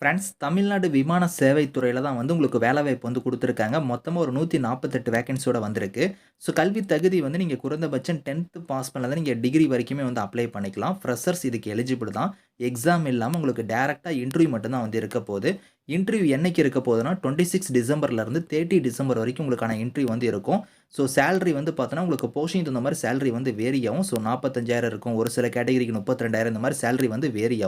Friends Tamil Nadu விமான சேவை துறையில் தான் வந்து உங்களுக்கு வேலைவாய்ப்பு வந்து கொடுத்துருக்காங்க மொத்தமாக ஒரு 148 வேக்கன்ஸியோட வந்திருக்கு. ஸோ கல்வி தகுதி வந்து நீங்கள் குறைந்தபட்சம் 10த் பாஸ் பண்ணல தான் நீங்கள் டிகிரி வரைக்குமே வந்து அப்ளை பண்ணிக்கலாம். ஃப்ரெஷர்ஸ் இதுக்கு எலிஜிபிள் தான். எக்ஸாம் இல்லாமல் உங்களுக்கு டேரெக்டாக இன்டர்வியூ மட்டும் தான் வந்து இருக்க போகுது இன்டர்வியூ என்னைக்கு இருக்க போதுன்னா, 26 டிசம்பர்லருந்து 30 டிசம்பர் வரைக்கும் உங்களுக்கான இன்டர்வியூ வந்து இருக்கும். ஸோ சேலரி வந்து பார்த்தோன்னா, உங்களுக்கு போஸ்டிங்க்கு தகுந்த மாதிரி சேலரி வந்து வேரி ஆகும். ஸோ 45,000 இருக்கும். ஒரு சில கேட்டகரிக்கு 32,000 இந்த மாதிரி சேலரி வந்து வேரி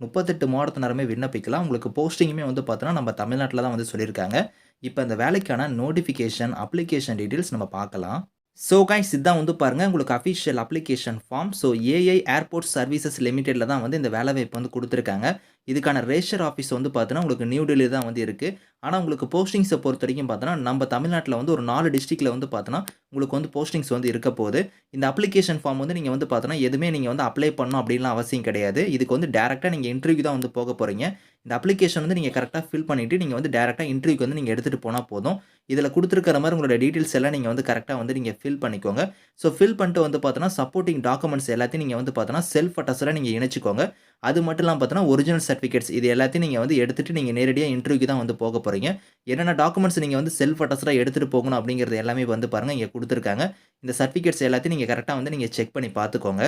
முப்பத்தெட்டு 38 மாவட்டத்தினருமே விண்ணப்பிக்கலாம். உங்களுக்கு போஸ்டிங்குமே வந்து பார்த்தோன்னா, நம்ம தமிழ்நாட்டில் தான் வந்து சொல்லியிருக்காங்க. இப்போ இந்த வேலைக்கான நோட்டிஃபிகேஷன், அப்ளிகேஷன் டீட்டெயில்ஸ் நம்ம பார்க்கலாம். ஸோ கைஸ் இதான் வந்து பாருங்கள் உங்களுக்கு official application form. So AI airport services லிமிடெட்டில் தான் வந்து இந்த வேலைவாய்ப்பு வந்து கொடுத்துருக்காங்க இதுக்கான ரெஜிஸ்டர் ஆஃபீஸ் வந்து பார்த்தீங்கன்னா உங்களுக்கு நியூ டெல்லி தான் வந்து இருக்குது ஆனால் உங்களுக்கு போஸ்டிங்ஸை பொறுத்த வரைக்கும் பார்த்தோன்னா, நம்ம தமிழ்நாட்டில் வந்து ஒரு நாலு டிஸ்ட்ரிக்ட்டில் வந்து பார்த்தோன்னா, உங்களுக்கு வந்து போஸ்டிங்ஸ் வந்து இருக்க போகுது இந்த அப்ளிகேஷன் ஃபார்ம் வந்து நீங்கள் வந்து பார்த்தோன்னா, எதுவுமே நீங்கள் வந்து அப்ளை பண்ணணும் அப்படின்லாம் அவசியம் கிடையாது. இதுக்கு வந்து டேரெக்டாக நீங்கள் இன்டர்வியூ தான் வந்து போக போகிறீங்க இந்த அப்ளிகேஷன் வந்து நீங்கள் கரெக்டாக ஃபில் பண்ணிவிட்டு நீங்கள் வந்து டேரெக்டாக இன்டர்வியூக்கு வந்து நீங்கள் எடுத்துகிட்டு போனால் போதும். இதில் கொடுத்துருக்கிற மாதிரி உங்களோட டீட்டெயில்ஸ் எல்லாம் நீங்கள் வந்து கரெக்டாக வந்து நீங்கள் ஃபில் பண்ணிக்கோங்க. ஸோ ஃபில் பண்ணிட்டு வந்து பார்த்தோன்னா, சப்போர்ட்டிங் டாக்குமெண்ட்ஸ் எல்லாத்தையும் நீங்கள் வந்து பார்த்தோன்னா, செல்ஃப் அட்டஸ்டாக நீங்கள் இணைச்சிக்கோங்க அது மட்டும் இல்லாம பார்த்தோன்னா, ஒரிஜினல் சர்டிஃபிகேட்ஸ் இது எல்லாத்தையும் நீங்கள் வந்து எடுத்துகிட்டு நீங்கள் நேரடியாக இன்டர்வியூக்கு தான் வந்து போக போகிறீங்க என்னென்ன டாக்குமெண்ட்ஸ் நீங்கள் வந்து செல்ஃப் அட்டஸ்டாக எடுத்துகிட்டு போகணும் அப்படிங்கிறது எல்லாமே வந்து பாருங்க இங்கே கொடுத்துருக்காங்க இந்த சர்டிஃபிகேட்ஸ் எல்லாத்தையும் நீங்கள் கரெக்டாக வந்து நீங்கள் செக் பண்ணி பார்த்துக்கோங்க.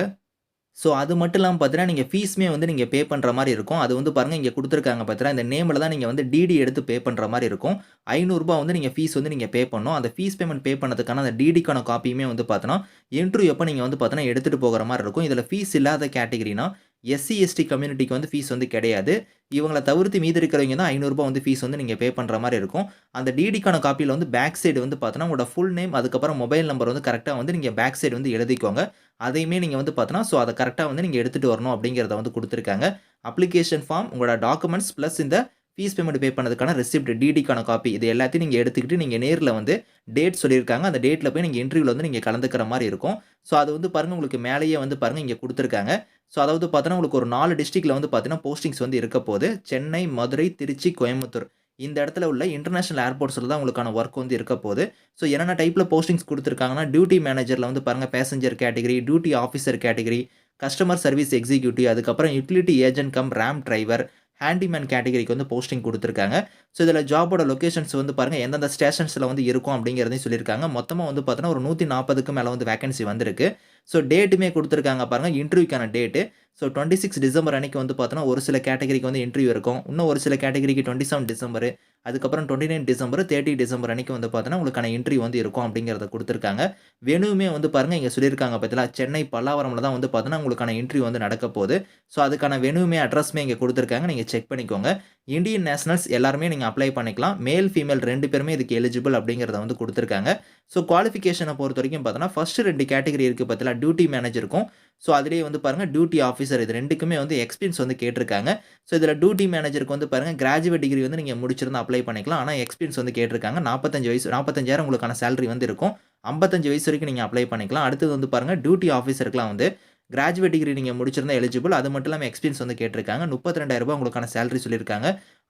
ஸோ அது மட்டும் இல்லாமல் பார்த்தீங்கன்னா, நீங்கள் ஃபீஸுமே வந்து நீங்கள் பே பண்ணுற மாதிரி இருக்கும். அது வந்து பாருங்க இங்கே கொடுத்துருக்காங்க பார்த்தீங்கன்னா இந்த நேமில் தான் நீங்கள் வந்து டிடி எடுத்து பே பண்ணுற மாதிரி இருக்கும். ஐநூறுரூபா வந்து நீங்கள் ஃபீஸ் வந்து நீங்கள் பே பண்ணணும். அந்த ஃபீஸ் பேமெண்ட் பே பண்ணதுக்கான அந்த டிடிக்கான காப்பியுமே வந்து பார்த்தோன்னா, இன்டர்வியூ எப்போ நீங்கள் வந்து பார்த்தோன்னா, எடுத்துகிட்டு போகிற மாதிரி இருக்கும். இதில் ஃபீஸ் இல்லாத கேட்டகரினா, எஸ்சி, எஸ்டி கம்யூனிட்டிக்கு வந்து ஃபீஸ் வந்து கிடையாது. இவங்களை தவிர்த்து மீதி இருக்கிறவங்க தான் ஐநூறுரூபா வந்து ஃபீஸ் வந்து நீங்கள் பே பண்ணுற மாதிரி இருக்கும். அந்த டிடிக்கான காப்பியில் வந்து பேக் சைடு வந்து பார்த்தோன்னா, உங்களோட ஃபுல் நேம் அதுக்கப்புறம் மொபைல் நம்பர் வந்து கரெக்டாக வந்து நீங்கள் பேக் சைடு வந்து எழுதிக்கோங்க. அதையுமே நீங்கள் வந்து பார்த்தோன்னா, ஸோ அதை கரெக்டாக வந்து நீங்கள் எடுத்துகிட்டு வரணும் அப்படிங்கிறத வந்து கொடுத்துருக்காங்க அப்ளிகேஷன் ஃபார்ம், உங்களோட டாக்குமெண்ட்ஸ் ப்ளஸ் இந்த ஃபீஸ் பேமெண்ட் பே பண்ணதுக்கான ரெசிப்ட் டிடிக்கான காப்பி இது எல்லாத்தையும் நீங்கள் எடுத்துக்கிட்டு, நீங்கள் நேரில் வந்து டேட் சொல்லியிருக்காங்க. அந்த டேட்டில் போய் நீங்கள் இன்டர்வியூவில் வந்து நீங்கள் கலந்துக்கிற மாதிரி இருக்கும். ஸோ அது வந்து பாருங்கள் உங்களுக்கு மேலேயே வந்து பாருங்க இங்கே கொடுத்துருக்காங்க ஸோ அதாவது பார்த்தோன்னா, உங்களுக்கு ஒரு நாலு டிஸ்ட்ரிக்டில் வந்து பார்த்தீங்கன்னா, போஸ்டிங்ஸ் வந்து இருக்க போது. சென்னை, மதுரை, திருச்சி, கோயம்புத்தூர். இந்த இடத்துல உள்ள இன்டர்நேஷனல் ஏர்போர்ட்ஸில் தான் உங்களுக்கான ஒர்க் வந்து இருக்க போது. ஸோ என்னென்ன டைப்பில் போஸ்டிங்ஸ் கொடுத்துருக்காங்கன்னா டியூட்டி மேனேஜரில் வந்து பாருங்கள் passenger category, duty officer category, customer service executive, அதுக்கப்புறம் utility agent cum ramp driver, handyman கேட்டகரிக்கு வந்து போஸ்டிங் கொடுத்துருக்காங்க ஸோ இதில் ஜாபோட லொக்கேஷன்ஸ் வந்து பாருங்கள் எந்தெந்த ஸ்டேஷன்ஸில் வந்து இருக்கும் அப்படிங்கிறதையும் சொல்லியிருக்காங்க. மொத்தமாக வந்து பார்த்தோன்னா, ஒரு நூற்றி நாற்பதுக்கு மேலே வந்து வேக்கன்சி வந்திருக்கு. ஸோ டேட்டுமே கொடுத்துருக்காங்க பாருங்க. இன்டர்வியூக்கான டேட்டு. ஸோ 26 டிசம்பர் அன்னைக்கு வந்து பார்த்தோன்னா, ஒரு சில கேட்டகரிக்கு வந்து இன்டர்வியூ இருக்கும். இன்னும் ஒரு சில கேட்டகரிக்கு 27 டிசம்பர், அதுக்கப்புறம் 29 டிசம்பர், 30 டிசம்பர் அன்னைக்கு வந்து பார்த்தோன்னா, உங்களுக்கான இன்டர்வியூ வந்து இருக்கும் அப்படிங்கிறத கொடுத்துருக்காங்க வெனுமே வந்து பாருங்கள் இங்கே சொல்லியிருக்காங்க பார்த்தீங்களா, சென்னை பல்லாவரமில் தான் வந்து பார்த்தோன்னா, உங்களுக்கான இன்டர்வியூ வந்து நடக்க போகுது ஸோ அதுக்கான வேணுமே அட்ரஸ்மே இங்கே கொடுத்துருக்காங்க நீங்கள் செக் பண்ணிக்கோங்க. இண்டியன் நேஷனல்ஸ் எல்லாருமே நீங்கள் அப்ளை பண்ணிக்கலாம். மேல், ஃபீமேல் ரெண்டு பேருமே இதுக்கு எலிஜிபிள் அப்படிங்கிறத வந்து கொடுத்துருக்காங்க ஸோ குவாலிஃபிகேஷனை பொறுத்த வரைக்கும் பார்த்தோன்னா, ஃபஸ்ட்டு ரெண்டு கேட்டகரி இருக்குது பார்த்தீங்களா, டியூட்டி மேனேஜருக்கும், ஸோ அதிலேயே வந்து பாருங்க டியூட்டி ஆஃபீஸர் இது ரெண்டுக்குமே வந்து எக்ஸ்பீரியன்ஸ் வந்து கேட்டிருக்காங்க. ஸோ இதில் டியூட்டி மேனேஜருக்கு வந்து பாருங்க கிராஜுவேட் டிகிரி வந்து நீங்கள் முடிச்சிருந்தால் அப்ளை பண்ணிக்கலாம். ஆனால் எக்ஸ்பீரியன்ஸ் வந்து கேட்டிருக்காங்க. 45 வயசு 45,000 உங்களுக்கான சேலரி வந்து இருக்கும். 55 வயசு வரைக்கும் நீங்கள் அப்ளை பண்ணிக்கலாம். அடுத்தது வந்து பாருங்கள் டியூட்டி ஆஃபீஸருக்குலாம் வந்து கிராஜுவேட் டிகிரி நீங்கள் முடிச்சிருந்தா எலிஜிபிள். அது மட்டும் இல்லாமல் எக்ஸ்பீரியன்ஸ் வந்து கேட்டிருக்காங்க. முப்பத்தி ரெண்டாயிரரூபா உங்களுக்கான சேலரி சொல்லியிருக்காங்க.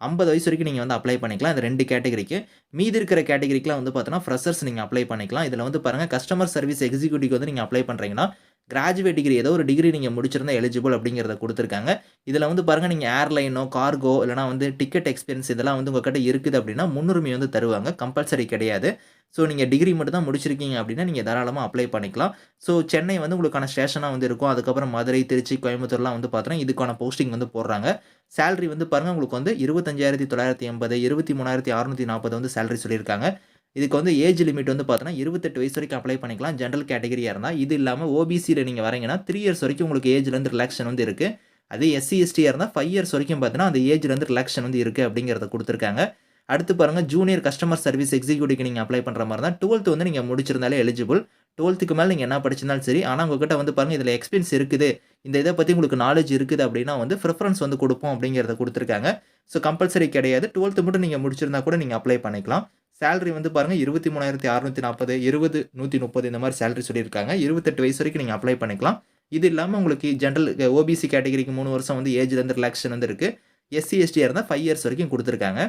50 வயசு வரைக்கும் நீங்கள் வந்து அப்ளை பண்ணிக்கலாம். இந்த ரெண்டு கேட்டகரிக்கு. மீதி இருக்கிற கேட்டகரிக்கெலாம் வந்து பார்த்தோன்னா, ஃப்ரெஷர்ஸ் நீங்கள் அப்ளை பண்ணிக்கலாம். இதில் வந்து பாருங்க கஸ்டமர் சர்வீஸ் எக்ஸிக்யூட்டிவ் வந்து நீங்கள் அப்ளை பண்ணுறீங்கன்னா கிராஜுவேட் டிகிரி ஏதோ ஒரு டிகிரி நீங்கள் முடிச்சிருந்தா எலிஜிபிள் அப்படிங்கிறத கொடுத்துருக்காங்க இதில் வந்து பாருங்கள் நீங்கள் ஏர்லைனோ, கார்கோ இல்லைனா வந்து டிக்கெட் எக்ஸ்பீரியன்ஸ் இதெல்லாம் வந்து உங்கள்கிட்ட இருக்குது அப்படின்னா முன்னுரிமை வந்து தருவாங்க. கம்பல்சரி கிடையாது. ஸோ நீங்கள் டிகிரி மட்டும் தான் முடிச்சிருக்கீங்க அப்படின்னா நீங்கள் தாராளமாக அப்ளை பண்ணிக்கலாம். ஸோ சென்னை வந்து உங்களுக்கான ஸ்டேஷனாக வந்து இருக்கும். அதுக்கப்புறம் மதுரை, திருச்சி, கோயம்புத்தூர்லாம் வந்து பார்த்தோன்னா, இதுக்கான போஸ்டிங் வந்து போடுறாங்க. சேலரி வந்து பாருங்கள் உங்களுக்கு வந்து 25,980, 23,640 வந்து சேலரி சொல்லியிருக்காங்க. இதுக்கு வந்து ஏஜ் லிமிட் வந்து பார்த்தோன்னா, 28 வயசு வரைக்கும் அப்ளை பண்ணிக்கலாம். ஜென்ரல் கேட்டகரியாக இருந்தால் இது இல்லாமல் ஓபிசியில் நீங்கள் வரீங்கன்னா, த்ரீ இயர்ஸ் வரைக்கும் உங்களுக்கு ஏஜ்லேருந்து ரிலாக்ஷன் வந்து இருக்குது அதே எஸ்சி, எஸ்டியாக இருந்தால் ஃபைவ் இயர்ஸ் வரைக்கும் பார்த்தீங்கன்னா, அந்த ஏஜ்லேருந்து ரிலாக்ஷன் வந்து இருக்குது அப்படிங்கிறத கொடுத்துருக்காங்க அடுத்து பாருங்க ஜூனியர் கஸ்டமர் சர்வீஸ் எக்ஸிக்யூட்டிவ்க்கு நீங்கள் அப்ளை பண்ணுற மாதிரி தான் டுவெல்த்து வந்து நீங்கள் முடிச்சிருந்தாலே எலிஜிபிள். டுவெல்த்துக்கு மேலே நீங்கள் என்ன படிச்சிருந்தாலும் சரி. ஆனால் உங்ககிட்ட வந்து பாருங்கள் இதில் எக்ஸ்பீரியன்ஸ் இருக்குது. இந்த இதை பற்றி உங்களுக்கு நாலேஜ் இருக்குது அப்படின்னா வந்து ப்ரிஃபரன்ஸ் வந்து கொடுப்போம் அப்படிங்கிறத கொடுத்துருக்காங்க ஸோ கம்பல்சரி கிடையாது. 12த் மட்டும் நீங்கள் முடிச்சிருந்தா கூட நீங்கள் அப்ளை பண்ணிக்கலாம். சேலரி வந்து பாருங்கள் இருபத்தி மூணாயிரத்தி அறநூற்றி நாற்பது இருபது நூற்றி முப்பது இந்த மாதிரி சேலரி சொல்லியிருக்காங்க. 28 வயசு வரைக்கும் நீங்கள் அப்ளை பண்ணிக்கலாம். இது இல்லாமல் உங்களுக்கு ஜென்ரல் ஓபிசி கேட்டகரிக்கு மூணு வருஷம் வந்து ஏஜ்லேருந்து ரிலாக்ஷன் வந்து இருக்குது எஸ்சி, எஸ்டியாக இருந்தால் ஃபைவ் இயர்ஸ் வரைக்கும் கொடுத்துருக்காங்க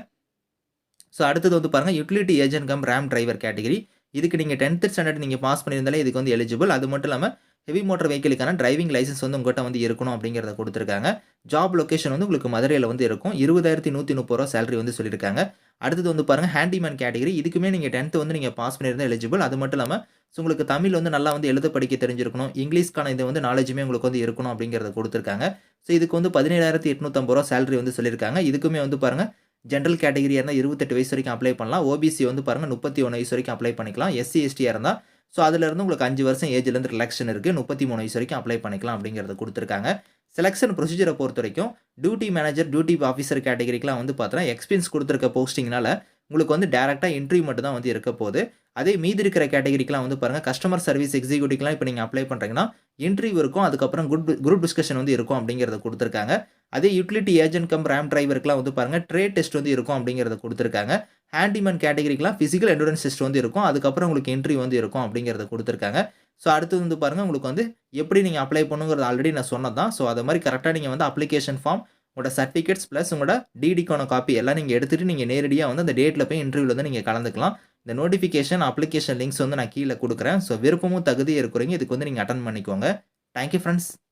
ஸோ அடுத்தது வந்து பாருங்க utility agent cum ramp driver category. இதுக்கு நீங்கள் டென்த்து ஸ்டாண்டர்ட் நீங்கள் பாஸ் பண்ணியிருந்தாலே இதுக்கு வந்து எலிஜிபிள். அது மட்டும் இல்லாமல் ஹெவி மோட்டர் வெஹிக்கிளுக்கான டிரைவிங் லைசென்ஸ் வந்து உங்கள்கிட்ட வந்து இருக்கணும் அப்படிங்கிறத கொடுத்துருக்காங்க ஜாப் லொக்கேஷன் வந்து உங்களுக்கு மதுரையில் வந்து இருக்கும் இருபதாயிரத்தி நூற்றி முப்பது ரூபா சேலரி வந்து சொல்லியிருக்காங்க அடுத்தது வந்து பாருங்கள் ஹேண்டிமேன் கேட்டகரி இதுக்குமே நீங்கள் டென்த்து வந்து நீங்கள் பாஸ் பண்ணியிருந்தால் எலிஜிபிள் அது மட்டும் இல்லாமல் ஸோ உங்களுக்கு தமிழ் வந்து நல்லா வந்து எழுத படிக்க தெரிஞ்சிருக்கணும். இங்கிலீஷ்க்கான இது வந்து நாலேஜுமே உங்களுக்கு வந்து இருக்கணும் அப்படிங்கிறத கொடுத்துருக்காங்க. ஸோ இதுக்கு வந்து பதினேழாயிரத்தி எட்நூற்றம்பது ரூபா சேலரி வந்து சொல்லியிருக்காங்க. இதுக்குமே வந்து பாருங்கள் ஜென்ரல் கேட்டகரியாக இருந்தால் இருபத்தெட்டு வயசு வரைக்கும் அப்ளை பண்ணலாம். ஓபிசி வந்து பாருங்கள் முப்பத்தி ஒன்று வயசு வரைக்கும் அப்ளை பண்ணிக்கலாம். எஸ்சி எஸ்டியாக இருந்தால் ஸோ அதிலிருந்து உங்களுக்கு அஞ்சு வருஷம் ஏஜ்லேருந்து ரிலாக்ஷன் இருக்குது முப்பத்தி மூணு வயசு வரைக்கும் அப்ளை பண்ணிக்கலாம் அப்படிங்கிறத கொடுத்துருக்காங்க. செலெக்ஷன் ப்ரொசீஜரை பொறுத்த வரைக்கும் டியூட்டி மேனேஜர் டியூட்டி ஆஃபீஸர் கேட்டகரிக்கெலாம் வந்து பார்த்தோன்னா எக்ஸ்பீரியன்ஸ் கொடுத்துருக்க போஸ்டிங்னால உங்களுக்கு வந்து டேரெக்டாக இன்டர்வியூ மட்டும் தான் வந்து இருக்க போகுது. அதே மீதி இருக்கிற கேட்டகரிக்கெலாம் வந்து பாருங்கள் கஸ்டமர் சர்வீஸ் எக்ஸிக்யூட்டிவ்லாம் இப்போ நீங்கள் அப்ளை பண்ணுறீங்கன்னா இன்டர்வியூ இருக்கும் அதுக்கப்புறம் குட் குரூப் டிஸ்கஷன் வந்து இருக்கும் அப்படிங்கிறத கொடுத்துருக்காங்க. அதே யூட்டிலிட்டி ஏஜென்ட் கம் ரேம் டிரைவருக்குலாம் வந்து பாருங்கள் ட்ரேட் டெஸ்ட் வந்து இருக்கும் அப்படிங்கிறத கொடுத்துருக்காங்க. ஹேண்டிமேன் கேட்டகரிக்கெலாம் ஃபிசிக்கல் எண்டூரன்ஸ் டெஸ்ட் வந்து இருக்கும் அதுக்கப்புறம் உங்களுக்கு இன்டர்வியூ வந்து இருக்கும் அப்படிங்கிறத கொடுத்துருக்காங்க. ஸோ அடுத்து வந்து பாருங்கள் உங்களுக்கு வந்து எப்படி நீங்கள் அப்ளை பண்ணுங்கிறது ஆல்ரெடி நான் சொன்னது தான் ஸோ அதை மாதிரி கரெக்டாக நீங்கள் வந்து அப்ளிகேஷன் ஃபார்ம் உங்களோட சர்டிஃபிகேட்ஸ் ப்ளஸ் உங்களோட டிடிக்கான காப்பி எல்லாம் நீங்கள் எடுத்துகிட்டு நீங்கள் நேரடியாக வந்து அந்த டேட்டில் போய் இன்டர்வியூவில் வந்து நீங்கள் கலந்துக்கலாம். இந்த நோட்டிஃபிகேஷன் அப்ளிகேஷன் லிங்க்ஸ் வந்து நான் கீழே கொடுக்குறேன். ஸோ விருப்பமும் தகுதியும் இருக்கிறீங்க. இதுக்கு வந்து நீங்கள் அட்டன் பண்ணிக்கோங்க. Thank you friends